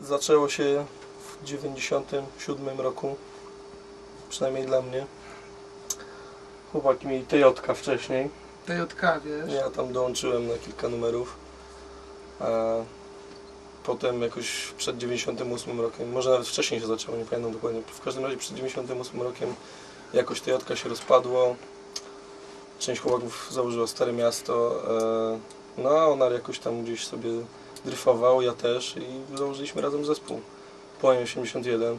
Zaczęło się w 97 roku, przynajmniej dla mnie. Chłopaki mieli TJ wcześniej, TJK, wiesz? ja tam dołączyłem na kilka numerów. A potem jakoś przed 98 rokiem, może nawet wcześniej się zaczęło, nie pamiętam dokładnie. W każdym razie przed 98 rokiem jakoś TJ się rozpadło. Część chłopaków założyła Stare Miasto. e, No a Onar jakoś tam gdzieś sobie dryfował, ja też i założyliśmy razem zespół. Płoń 81,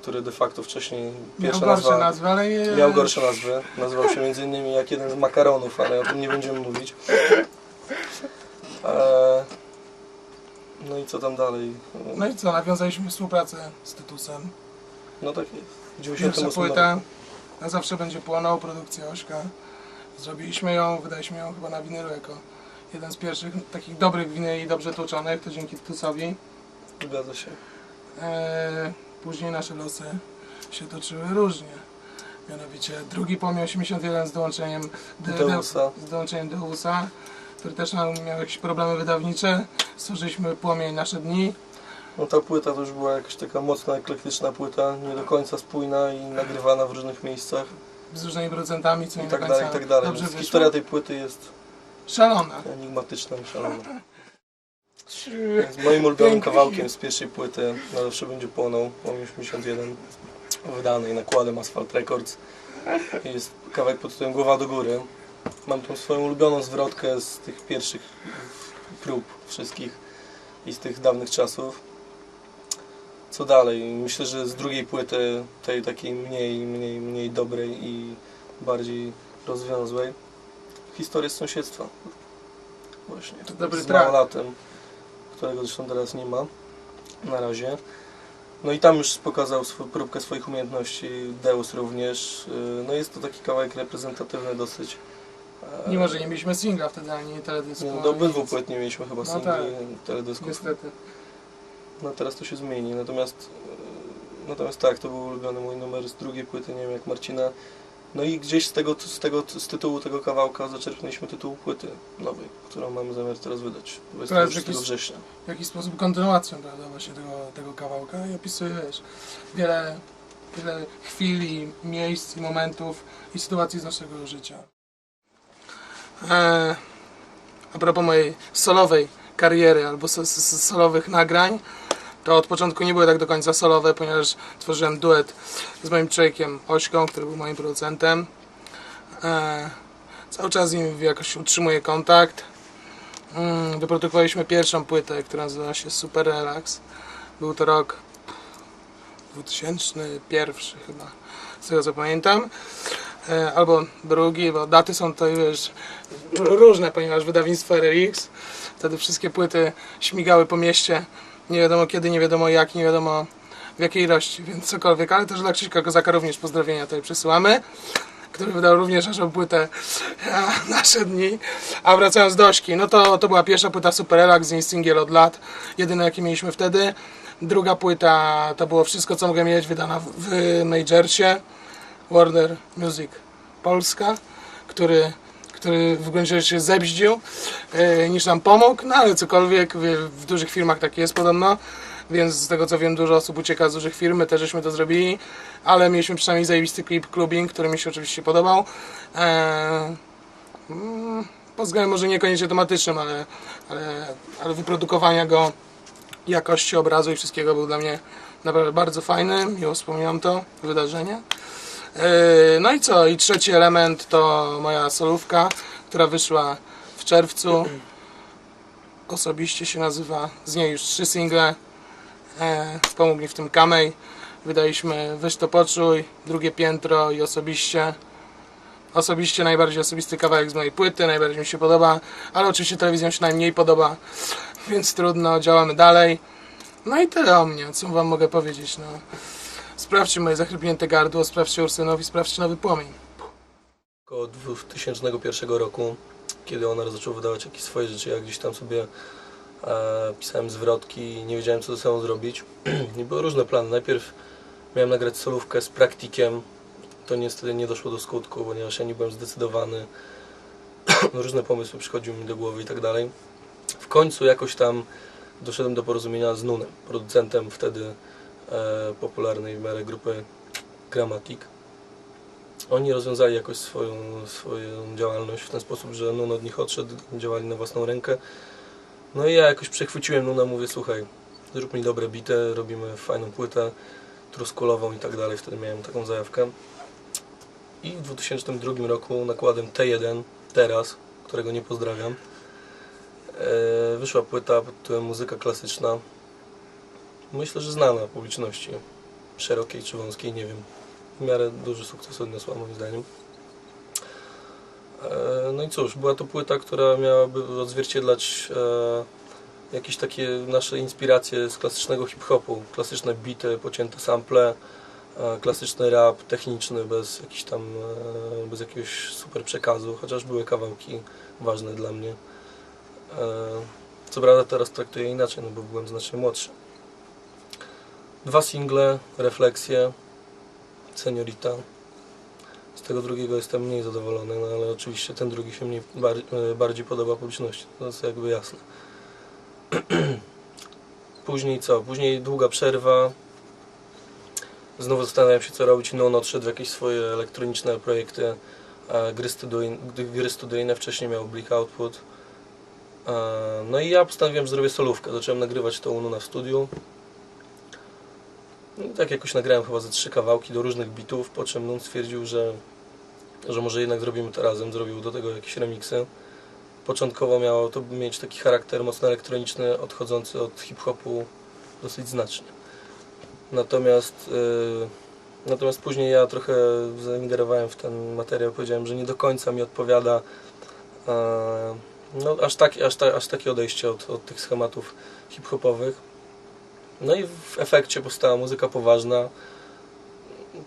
który de facto wcześniej Miał pierwsza gorsze nazwa nazwy, ale nie... miał gorsze nazwy. Nazywał się między innymi jak jeden z makaronów, ale o tym nie będziemy mówić. E, No i co tam dalej? No i co, nawiązaliśmy współpracę z Tytusem. No tak jest. Pierwsza 98 płyta, na zawsze będzie płonął, produkcja Ośka. Zrobiliśmy ją, wydaliśmy ją chyba na winylu jako jeden z pierwszych takich dobrych winyli, dobrze tłoczonych, to dzięki Tytusowi. Zgadza się. Eee, później nasze losy się toczyły różnie. Mianowicie drugi płomień 81 z dołączeniem Deusa. z dołączeniem Deusa, który też miał jakieś problemy wydawnicze. Stworzyliśmy płomień nasze dni. No ta płyta to już była jakaś taka mocno eklektyczna płyta, nie do końca spójna i nagrywana w różnych miejscach z różnymi producentami, co i nie tak do dalej, końca i tak dalej. dobrze historia tej płyty jest Szalona. enigmatyczna i szalona. Więc moim ulubionym kawałkiem z pierwszej płyty na zawsze będzie płonął, Płomień 81, wydanej nakładem Asphalt Records. Jest kawałek pod tytułem Głowa do góry. Mam tą swoją ulubioną zwrotkę z tych pierwszych prób wszystkich i z tych dawnych czasów. Co dalej? Myślę, że z drugiej płyty, tej takiej mniej, mniej, mniej dobrej i bardziej rozwiązłej, historię z sąsiedztwa. Właśnie. To dobry z. Małolatem, którego zresztą teraz nie ma na razie. No i tam już pokazał próbkę swoich umiejętności, Deus również. Yy, No jest to taki kawałek reprezentatywny dosyć. E, Mimo, że nie mieliśmy singla wtedy, ani teledysku. ani do obydwu płyt nie mieliśmy chyba No singli, tak. teledysków. Niestety. No teraz to się zmieni, natomiast e, natomiast tak, to był ulubiony mój numer z drugiej płyty, nie wiem jak Marcina. No i gdzieś z tego, z tego z tytułu tego kawałka zaczerpnęliśmy tytuł płyty nowej, którą mamy zamiar teraz wydać To jest 26 jakiś- września. W jakiś sposób kontynuacją, prawda, właśnie tego, tego kawałka i opisuje, wiesz, wiele, wiele chwil i miejsc i momentów i sytuacji z naszego życia. Eee, a propos mojej solowej kariery albo so, so, so- solowych nagrań, to od początku nie były tak do końca solowe, ponieważ tworzyłem duet z moim człowiekiem Ośką, który był moim producentem. Eee, cały czas z nim jakoś utrzymuję kontakt. Mm, wyprodukowaliśmy pierwszą płytę, która nazywa się Super Relax. Był to rok 2001 chyba, z tego co pamiętam. E, albo drugi, bo daty są to r- różne, ponieważ wydawnictwo RRX wtedy wszystkie płyty śmigały po mieście. Nie wiadomo kiedy, nie wiadomo jak, nie wiadomo w jakiej ilości, więc cokolwiek. Ale też dla Krzyśka Kozaka również pozdrowienia tutaj przesyłamy który wydał również naszą płytę a, Nasze Dni. A wracając do Ośki, no to, to była pierwsza płyta Super Relax, z niej singiel od lat, jedyne jakie mieliśmy wtedy. Druga płyta to było wszystko, co mogę mieć, wydana w, w Majorsie, Warner Music Polska, który, który w gruncie rzeczy zebździł, e, niż nam pomógł, no ale cokolwiek, w, dużych firmach tak jest podobno, więc z tego co wiem dużo osób ucieka z dużych firm, my też żeśmy to zrobili, ale mieliśmy przynajmniej zajebisty klip Clubbing, który mi się oczywiście podobał. Eee, mm, pod względem może niekoniecznie tematycznym, ale, ale, ale wyprodukowania go, jakości obrazu i wszystkiego był dla mnie naprawdę bardzo fajny, miło wspominam to wydarzenie. Eee, no i co? I trzeci element to moja solówka, która wyszła w czerwcu. Osobiście się nazywa, z niej już trzy single. Eee, pomógł mi w tym Kamej. Wydaliśmy Weź to poczuj, drugie piętro i osobiście. Osobiście najbardziej osobisty kawałek z mojej płyty, najbardziej mi się podoba, ale oczywiście telewizją się najmniej podoba, więc trudno, działamy dalej. No i tyle o mnie, co wam mogę powiedzieć, no. Sprawdźcie moje zachrypnięte gardło, sprawdźcie Ursynowi, sprawdźcie Nowy Płomień. Około 2001 roku, kiedy Honor zaczął wydawać jakieś swoje rzeczy, ja gdzieś tam sobie e, pisałem zwrotki i nie wiedziałem co ze sobą zrobić. I były różne plany. Najpierw miałem nagrać solówkę z praktikiem. To niestety nie doszło do skutku, ponieważ ja nie byłem zdecydowany. różne pomysły przychodziły mi do głowy i tak dalej. W końcu jakoś tam doszedłem do porozumienia z Nunem, producentem wtedy popularnej w miarę grupy Grammatic. Oni rozwiązali jakoś swoją, swoją działalność w ten sposób, że Nun od nich odszedł, działali na własną rękę. No i ja jakoś przechwyciłem Nuna, mówię, słuchaj, zrób mi dobre bity, robimy fajną płytę, truskulową i tak dalej, wtedy miałem taką zajawkę. I w 2002 roku nakładem T1, teraz, którego nie pozdrawiam, e, wyszła płyta pod tytułem Muzyka Klasyczna. Myślę, że znana publiczności, szerokiej czy wąskiej, nie wiem. W miarę duży sukces odniosła moim zdaniem. E, No i cóż, była to płyta, która miałaby odzwierciedlać e, jakieś takie nasze inspiracje z klasycznego hip-hopu. Klasyczne bity, pocięte sample, e, klasyczny rap techniczny, bez jakiś tam, bez jakiegoś super przekazu, chociaż były kawałki ważne dla mnie. Co prawda teraz traktuję inaczej, no bo byłem znacznie młodszy. Dwa single, refleksje, seniorita. Z tego drugiego jestem mniej zadowolony, no ale oczywiście ten drugi się mniej, bar, e, bardziej podoba publiczności. To jest jakby jasne. Później co? Później długa przerwa. Znowu zastanawiam się co robić. Non odszedł w jakieś swoje elektroniczne projekty. Gry, studyjne, gry studyjne. Wcześniej miał Bleak Output. No i ja postanowiłem, że zrobię solówkę. Zacząłem nagrywać to u w studiu. No i tak jakoś nagrałem chyba ze trzy kawałki do różnych bitów, po czym Nun stwierdził, że, że może jednak zrobimy to razem. Zrobił do tego jakieś remiksy. Początkowo miało to mieć taki charakter mocno elektroniczny, odchodzący od hip-hopu dosyć znacznie. Natomiast, yy, natomiast później ja trochę zaingerowałem w ten materiał, powiedziałem, że nie do końca mi odpowiada yy, no, aż, tak, aż, ta, aż takie odejście od, od tych schematów hip-hopowych. No i w efekcie powstała muzyka poważna,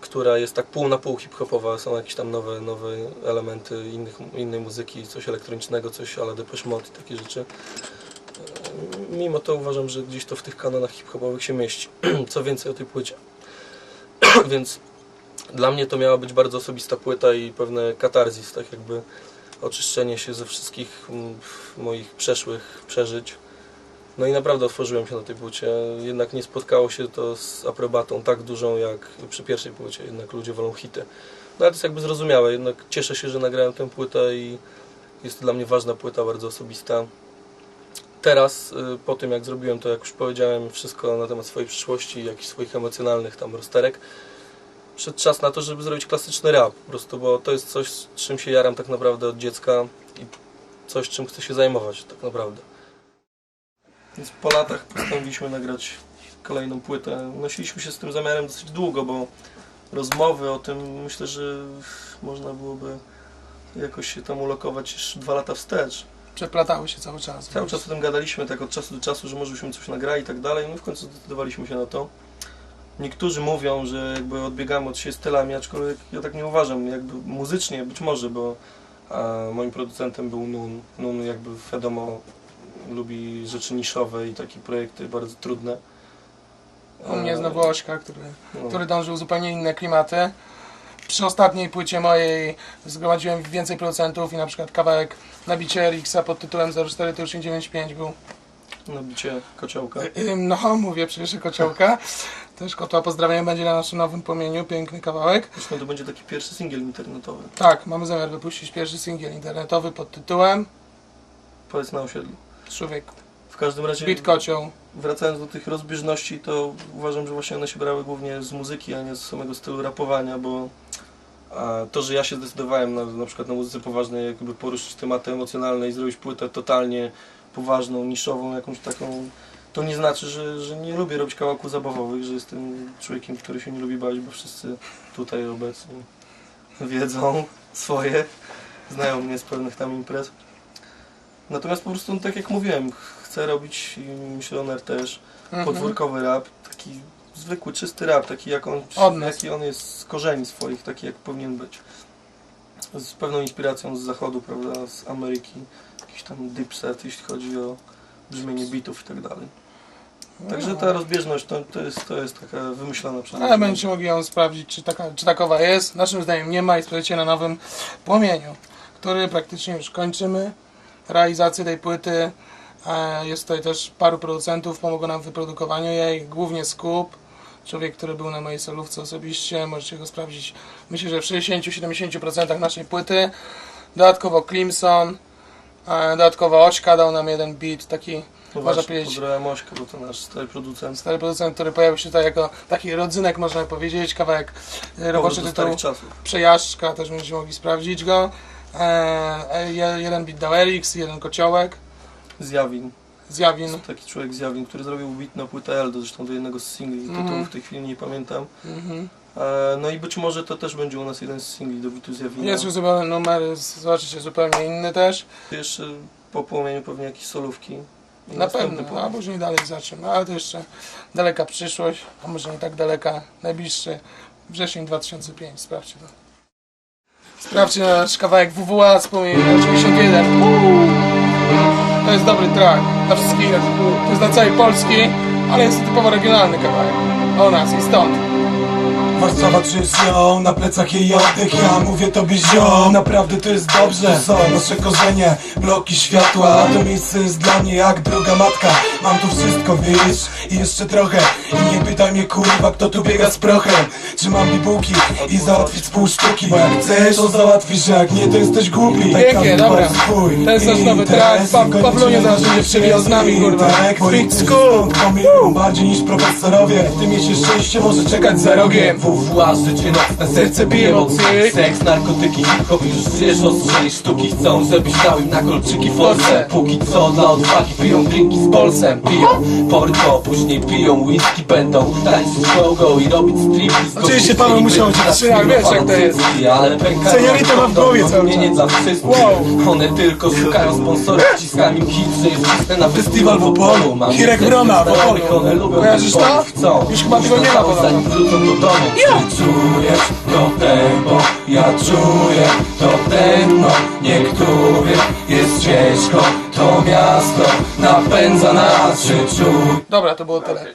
która jest tak pół na pół hip-hopowa. Są jakieś tam nowe, nowe elementy innych, innej muzyki, coś elektronicznego, coś ale Depeche Mode i takie rzeczy. E, Mimo to uważam, że gdzieś to w tych kanonach hip-hopowych się mieści. Co więcej o tej płycie. Więc dla mnie to miała być bardzo osobista płyta i pewne katarzis, tak jakby oczyszczenie się ze wszystkich mm, moich przeszłych przeżyć. No i naprawdę otworzyłem się na tej płycie. Jednak nie spotkało się to z aprobatą tak dużą jak przy pierwszej płycie. Jednak ludzie wolą hity. No ale to jest jakby zrozumiałe. Jednak cieszę się, że nagrałem tę płytę i jest to dla mnie ważna płyta, bardzo osobista. Teraz, y, po tym jak zrobiłem to, jak już powiedziałem, wszystko na temat swojej przyszłości jakichś swoich emocjonalnych tam rozterek, przyszedł czas na to, żeby zrobić klasyczny rap. Po prostu, bo to jest coś, czym się jaram tak naprawdę od dziecka i coś, czym chcę się zajmować tak naprawdę. Więc po latach postanowiliśmy nagrać kolejną płytę. Nosiliśmy się z tym zamiarem dosyć długo, bo rozmowy o tym myślę, że można byłoby jakoś się tam ulokować już dwa lata wstecz. Przeplatały się cały czas. Cały czas o tym gadaliśmy tak od czasu do czasu, że może byśmy coś nagrali i tak dalej. No i w końcu zdecydowaliśmy się na to. Niektórzy mówią, że jakby odbiegamy od siebie stylami, aczkolwiek ja tak nie uważam. Jakby muzycznie być może, bo moim producentem był Nun. Nun jakby wiadomo lubi rzeczy niszowe i takie projekty bardzo trudne. U mnie znowu Ośka, który, No. który dążył zupełnie inne klimaty. Przy ostatniej płycie mojej zgromadziłem więcej producentów i na przykład kawałek na bicie RX-a pod tytułem 04 to już 95 był. Na bicie kociołka. Ym, No, mówię przecież kociołka. Też kotła pozdrawiam, będzie na naszym nowym płomieniu, piękny kawałek. Zresztą to będzie taki pierwszy singiel internetowy. Tak, mamy zamiar wypuścić pierwszy singiel internetowy pod tytułem Powiedz na osiedlu. Człowiek W każdym razie, Kocioł. wracając do tych rozbieżności, to uważam, że właśnie one się brały głównie z muzyki, a nie z samego stylu rapowania, bo a, to, że ja się zdecydowałem na, na przykład na muzyce poważnej, jakby poruszyć tematy emocjonalne i zrobić płytę totalnie poważną, niszową, jakąś taką, to nie znaczy, że, że nie lubię robić kawałków zabawowych, że jestem człowiekiem, który się nie lubi bawić, bo wszyscy tutaj obecni wiedzą swoje, znają mnie z pewnych tam imprez. Natomiast po prostu, no, tak jak mówiłem, chcę robić i missioner też Mhm. podwórkowy rap, taki zwykły, czysty rap, taki jak on, jaki on jest z korzeni swoich, taki jak powinien być. Z pewną inspiracją z zachodu, prawda, z Ameryki, jakiś tam dipset, jeśli chodzi o brzmienie bitów i tak dalej. Także ta rozbieżność to, to, jest, to jest taka wymyślona przez Ale będziecie mogli ją sprawdzić, czy, taka, czy takowa jest. Naszym zdaniem nie ma i sprawdzicie na nowym płomieniu, który praktycznie już kończymy realizację tej płyty. E, Jest tutaj też paru producentów, pomogło nam w wyprodukowaniu jej, głównie Scoop, człowiek, który był na mojej solówce osobiście, możecie go sprawdzić, myślę, że w 60-70% naszej płyty. Dodatkowo Clemson, e, dodatkowo Ośka dał nam jeden beat, taki, No można właśnie, powiedzieć, pozdrawiam Ośkę, bo to nasz stary producent. stary producent, który pojawił się tutaj jako taki rodzynek, można powiedzieć, kawałek roboczy Powrót do tytuł starych czasów. Przejażdżka, też będziecie mogli sprawdzić go. E, e, je- jeden beat dał Elix, jeden kociołek, Zjawin. Zjawin. Taki człowiek Zjawin, który zrobił beat na płytę L, zresztą do jednego z singli, Mhm. tytułu w tej chwili nie pamiętam. Mhm. E, no i być może to też będzie u nas jeden z singli do bitu Zjawina. Jest już zupełnie numer, zobaczycie, zupełnie inny też. Jeszcze po płomieniu pewnie jakieś solówki. I Na pewno, po- a później dalej zaczniemy. Ale to jeszcze daleka przyszłość, a może nie tak daleka, najbliższy wrzesień 2005, sprawdźcie to. Sprawdźcie nasz kawałek WWA z 91. Uuu. To jest dobry track dla wszystkich, to jest dla całej Polski, ale jest to typowo regionalny kawałek. O nas i stąd. Czujesz ją, na plecach jej oddech. Ja mówię tobie ziom, naprawdę to jest dobrze. Są nasze korzenie, bloki światła to miejsce jest dla mnie jak druga matka. Mam tu wszystko, wiesz, i jeszcze trochę. I nie pytaj mnie kurwa, kto tu biega z prochem. Czy mam bibułki i załatwić pół sztuki Bo jak chcesz, to załatwisz, jak nie, to jesteś głupi. Pięknie, dobra. To jest nasz nowy track. Pa- i kończy Pawlunie się zawsze na nie przewijał z nami, kurwa. niektórzy school. bardziej niż profesorowie. W tym mieście szczęście może czekać za rogiem WWA, życie nocne, serce bije mocniej. Seks, narkotyki, hip-hop, już wiesz ostrzej. Sztuki chcą, żebyś dał im na kolczyki forsę Póki co dla odwagi piją drinki z polsem. Piją porto, później piją whisky Będą tańczyć go i robić striptease Oczywiście Paweł musiał cię trzymać, wiesz, jak to jest. Ale pękają Seniorita ma w głowie cały Nie, nie czas. dla wszystkich Wow. One tylko szukają sponsorów Wciskam im hit, że jest na festiwal w Opolu. Mam Hirek Wrona w Opolu. znajomych, One lubią Kojarzysz ten to? chcą. Już chyba tego nie ma Zanim wrócą do domu Czy czujesz to tempo? Ja czuję to tętno Niektórych jest ciężko To miasto napędza nas Czy czujesz Dobra, to było tyle.